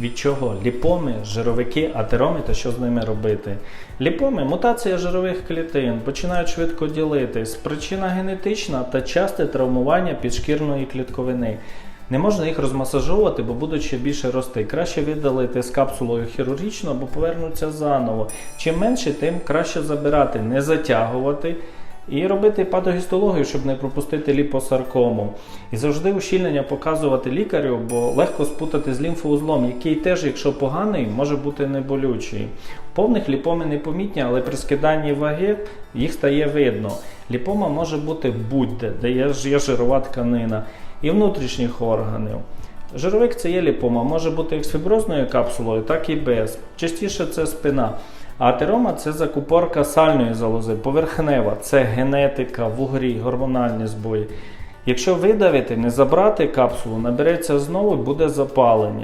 Від чого? Ліпоми, жировики, атероми та що з ними робити. Ліпоми мутація жирових клітин, починають швидко ділитись, причина генетична та часте травмування підшкірної клітковини. Не можна їх розмасажовувати, бо будуть ще більше рости. Краще видалити з капсулою хірургічно або повернуться заново. Чим менше, тим краще забирати, не затягувати. І робити патогістологію, щоб не пропустити ліпосаркому. І завжди ущільнення показувати лікарю, бо легко спутати з лімфоузлом, який теж, якщо поганий, може бути неболючий. Повних ліпоми непомітні, але при скиданні ваги їх стає видно. Ліпома може бути будь-де, де є жирова тканина, і внутрішніх органів. Жировик це є ліпома, може бути як з фіброзною капсулою, так і без. Частіше це спина. Атерома це закупорка сальної залози, поверхнева, це генетика, вугрі, гормональні збої. Якщо видавити, не забрати капсулу, набереться знову буде запалення.